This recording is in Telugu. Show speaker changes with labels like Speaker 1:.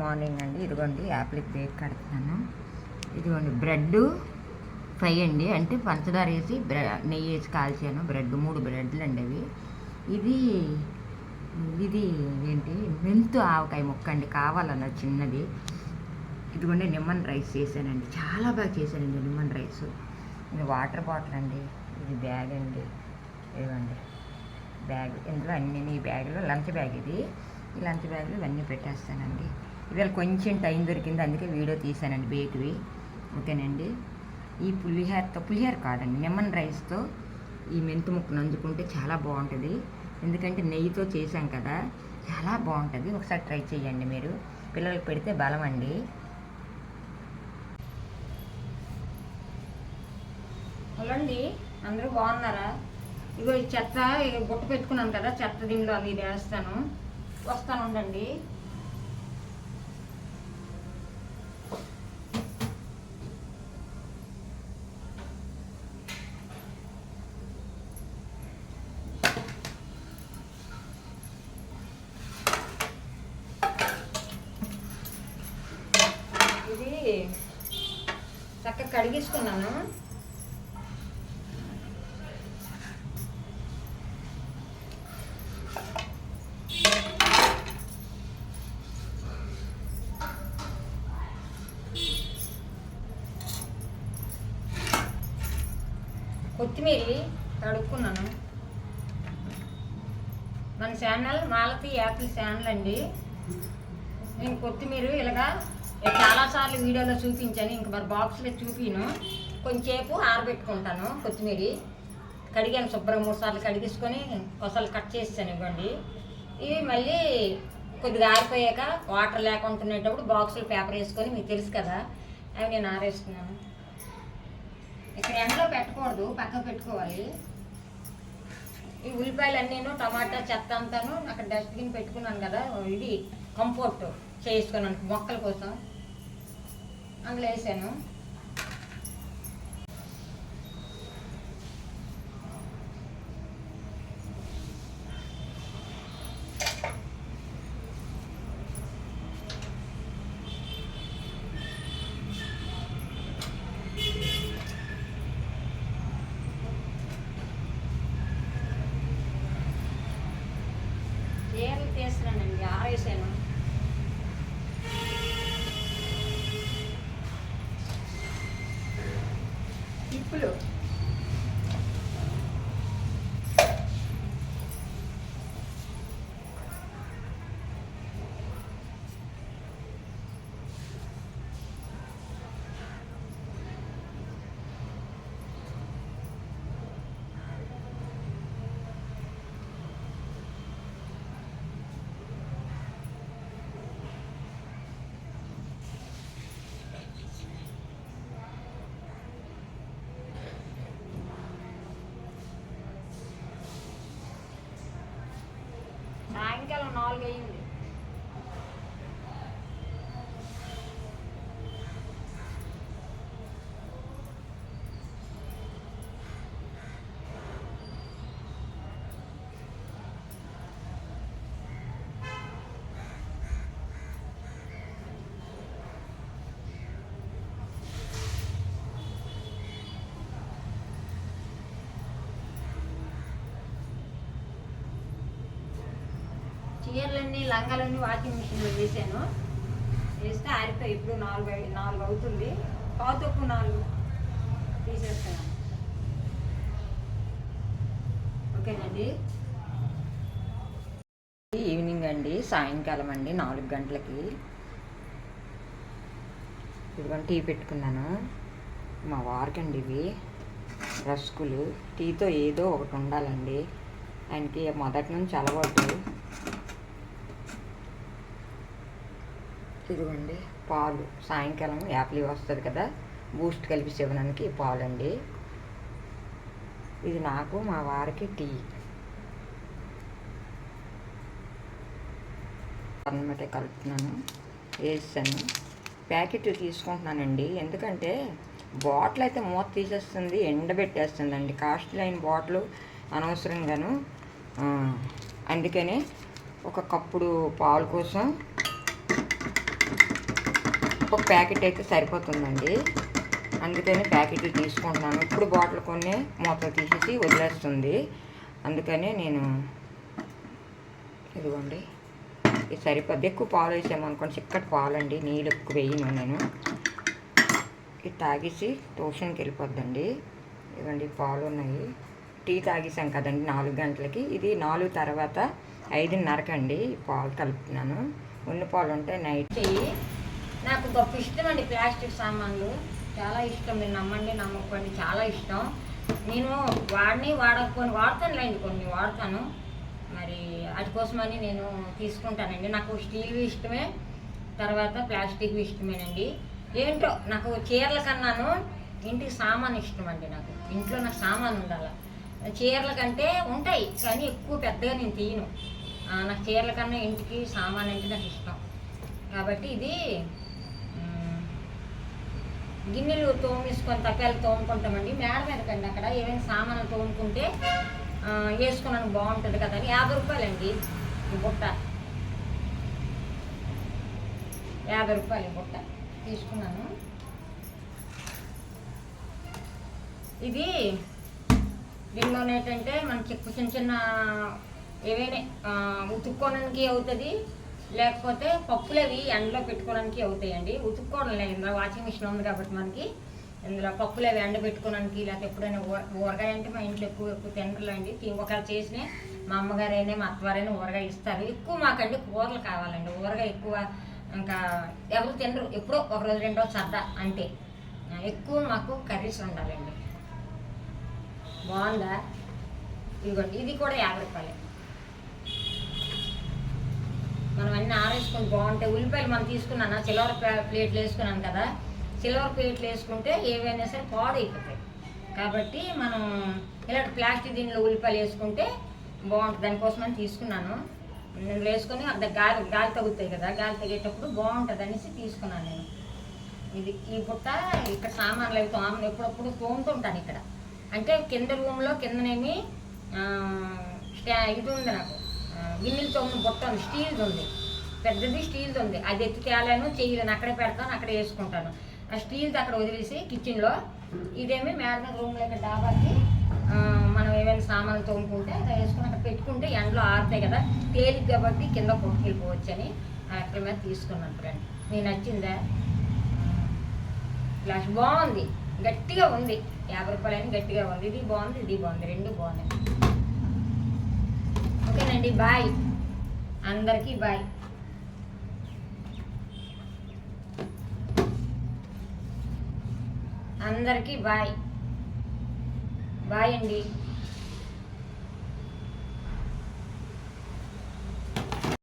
Speaker 1: మార్నింగ్ అండి. ఇదిగోండి యాప్లిక్ బేక్ కడుతున్నాను. ఇదిగోండి బ్రెడ్ ఫ్రై అండి. అంటే పంచదార వేసి నెయ్యి వేసి కాల్చాను. బ్రెడ్ మూడు బ్రెడ్లు అండి అవి. ఇది ఇది ఏంటి? మెంతు ఆవకాయ ముక్క అండి. కావాలన్న చిన్నది. ఇదిగోండి నిమ్మన్ రైస్ చేశానండి. చాలా బాగా చేశానండి నిమ్మన్ రైస్. ఇది వాటర్ బాటిల్ అండి. ఇది బ్యాగ్ అండి. ఇదిగోండి బ్యాగ్. ఇందులో అన్ని ఈ బ్యాగ్లో లంచ్ బ్యాగ్ ఇది. ఈ లంచ్ బ్యాగ్లో ఇవన్నీ పెట్టేస్తానండి. ఇవాళ కొంచెం టైం దొరికింది అందుకే వీడియో తీసానండి బేక్వి ఓకేనండి. ఈ పులిహోరతో పులిహోర కాదండి లెమన్ రైస్తో ఈ మెంతు ముక్కను అందుకుంటే చాలా బాగుంటుంది. ఎందుకంటే నెయ్యితో చేశాం కదా చాలా బాగుంటుంది. ఒకసారి ట్రై చేయండి మీరు. పిల్లలకు పెడితే బలం అండి. హలో అండి అందరూ బాగున్నారా? ఇగో ఈ చెత్త బుట్ట పెట్టుకున్నాను కదా చెత్త దీనిలో అది వేస్తాను. వస్తాను ఉండండి. ఇది చక్కగా కడిగిస్తున్నాను కొత్తిమీర కడుక్కున్నాను మన ఛానల్ మాలతి యాపిల్ ఛానల్ అండి. నేను కొత్తిమీర ఇలాగా చాలాసార్లు వీడియోలో చూపించాను. ఇంక మరి బాక్స్లో చూపిను. కొంచెంసేపు ఆరబెట్టుకుంటాను కొత్తిమీర. కడిగాను శుభ్రం మూడు సార్లు కడిగేసుకొని కొసలు కట్ చేసాను ఇవ్వండి. ఇవి మళ్ళీ కొద్దిగా ఆరిపోయాక వాటర్ లేకుండా ఉండేటప్పుడు బాక్సులు పేపర్ వేసుకొని మీకు తెలుసు కదా అవి నేను ఆరేస్తున్నాను. ఇక్కడ ఎండలో పెట్టకూడదు పక్కకు పెట్టుకోవాలి. ఈ ఉల్లిపాయలన్నీను టమాటా చెత్త అంతాను అక్కడ డస్ట్బిన్ పెట్టుకున్నాను కదా ఇది కంపోర్ట్ చేసుకున్నాను మొక్కల కోసం. అందులో వేసాను ఇప్పుడు సాయంకాలం నాలుగు అయింది చీరలన్నీ లంగాలన్నీ వాషింగ్ మిషన్లో వేసాను వేస్తే ఆరిపోయి ఇప్పుడు నాలుగు నాలుగు అవుతుంది. పావు తక్కువ నాలుగు తీసేస్తాను. ఓకేనండి ఈవినింగ్ అండి సాయంకాలం అండి నాలుగు గంటలకి. ఇదిగో టీ పెట్టుకున్నాను. మా వారికండి ఇవి. రస్కులు. టీతో ఏదో ఒకటి ఉండాలండి. ఆయనకి మొదటి నుంచి అలవాటు. ఇదిగోండి పాలు. సాయంకాలం యాప్లీ వస్తుంది కదా బూస్ట్ కలిపి శివనానికి పాలు అండి ఇది నాకు మా వారికి టీ. అన్నమాట కలుపుతున్నాను. వేసాను. ప్యాకెట్ తీసుకుంటున్నానండి. ఎందుకంటే బాటిల్ అయితే మూత తీసేస్తుంది ఎండబెట్టేస్తుందండి. కాస్ట్ లైన్ బాటిల్ అనవసరంగాను. అందుకనే ఒక కప్పుడు పాలు కోసం
Speaker 2: ఒక ప్యాకెట్ అయితే సరిపోతుందండి. అందుకని ప్యాకెట్లు తీసుకుంటున్నాను. ఇప్పుడు బాటిల్ కొన్ని మూతలు తీసేసి వదిలేస్తుంది. అందుకనే నేను ఇదిగోండి. ఇది సరిపోద్ది. ఎక్కువ పాలు వేసామనుకోండి చిక్కటి పాలండి. నీళ్ళు ఎక్కువ వేయను నేను. ఇది తాగేసి ట్యూషన్కి వెళ్ళిపోద్దండి. ఇవ్వండి పాలు ఉన్నాయి. టీ తాగేసాం కదండి నాలుగు గంటలకి. ఇది నాలుగు తర్వాత ఐదున్నరకండి. ఈ పాలు కలుపుతున్నాను. ఉన్న పాలు ఉంటే నైట్ నాకు గొప్ప ఇష్టం అండి ప్లాస్టిక్ సామాన్లు. చాలా ఇష్టం. నేను నమ్మండి నమ్మకండి చాలా ఇష్టం. నేను వాడిని వాడకపోని వాడతానులేండి కొన్ని వాడతాను. మరి అది కోసమని నేను తీసుకుంటానండి. నాకు స్టీల్ ఇష్టమే తర్వాత ప్లాస్టిక్ ఇష్టమేనండి. ఏంటో నాకు చీరల కన్నాను ఇంటికి సామాన్ ఇష్టం అండి నాకు. ఇంట్లో నాకు సామాన్ ఉండాలి. చీరల కంటే ఉంటాయి కానీ ఎక్కువ పెద్దగా నేను తీయను. నాకు చీరల కన్నా ఇంటికి సామాన్ అంటే నాకు ఇష్టం. కాబట్టి ఇది గిన్నెలు తోమేసుకొని తప్పాలు తోముకుంటామండి. మేడ మీదకండి అక్కడ. ఏమైనా సామాన్లు తోముకుంటే వేసుకున్నాను బాగుంటుంది కదా అని. యాభై రూపాయలండి ఈ బుట్ట. యాభై రూపాయలు ఈ బుట్ట. తీసుకున్నాను. ఇది దీనిలో ఏంటంటే మనకి చిన్న చిన్న ఏవైనా ఆ, అవుతుంది. లేకపోతే పప్పులు అవి ఎండలో పెట్టుకోవడానికి అవుతాయండి. ఉతుక్కోవడం లేదు. ఇందులో వాషింగ్ మిషన్ ఉంది కాబట్టి మనకి ఇందులో పప్పులు అవి ఎండ పెట్టుకోవడానికి లేకపోతే ఎప్పుడైనా ఊరగాయ అంటే మా ఇంట్లో ఎక్కువ ఎక్కువ తినరులేండి తి- ఒకవేళ చేసిన మా అమ్మగారైనా మా అత్తవారైనా ఊరగాయ ఇస్తారు. ఎక్కువ మాకండి కూరలు కావాలండి. ఊరగాయ ఎక్కువ ఇంకా ఎవరు తినరు. ఎప్పుడో ఒక రోజు రెండో సరదా అంతే. ఎక్కువ మాకు కర్రీస్ ఉండాలండి. బాగుందా? ఇదిగోండి. ఇది కూడా యాభై రూపాయలే మనం అన్ని బాగుంటాయి ఉల్లిపాయలు మనం తీసుకున్నాను? సిల్వర్ ప్లేట్లు వేసుకున్నాను కదా. సిల్వర్ ప్లేట్లు వేసుకుంటే ఏవైనా సరే పాడైపోతాయి. కాబట్టి మనం ఇలాంటి ప్లాస్టిక్ దీనిలో ఉల్లిపాయలు వేసుకుంటే బాగుంటుంది. దానికోసమని తీసుకున్నాను. నేను వేసుకొని అంత గాలి గాలి తగ్గుతాయి కదా. గాలి తగ్గేటప్పుడు బాగుంటుంది అనేసి తీసుకున్నాను నేను. ఇది ఈ బుట్ట ఇక్కడ సామాన్లు అవి తోమ ఎప్పుడప్పుడు తోముతుంటాను ఇక్కడ. అంటే కింద రూమ్లో కిందనేమి స్టా ఇది ఉంది నాకు. గిన్నెలు తోమిన బుట్ట ఉంది స్టీల్ది ఉంది. పెద్దది స్టీల్ది ఉంది. అది ఎత్తి తేలాను చేయలేను అక్కడే పెడతాను అక్కడే వేసుకుంటాను. ఆ స్టీల్ది అక్కడ వదిలేసి కిచెన్లో ఇదేమి మేడ రూమ్ లెక్క డాబాకి మనం ఏమైనా సామాన్లు తోముకుంటే అది వేసుకుని అక్కడ పెట్టుకుంటే ఎండలో ఆరుతాయి కదా తేలిక కాబట్టి కింద కొట్టుకెళ్ళిపోవచ్చు అని అక్కడ మీద తీసుకున్నాను ఫ్రెండ్ నేను నచ్చిందా? ఫ్లాష్ బాగుంది. గట్టిగా ఉంది. యాభై రూపాయలని గట్టిగా ఉంది. ఇది బాగుంది ఇది బాగుంది. రెండు బాగున్నాయి. ఓకేనండి బాయ్. అందరికీ బాయ్. అందరికీ బాయ్. బాయ్ అండి.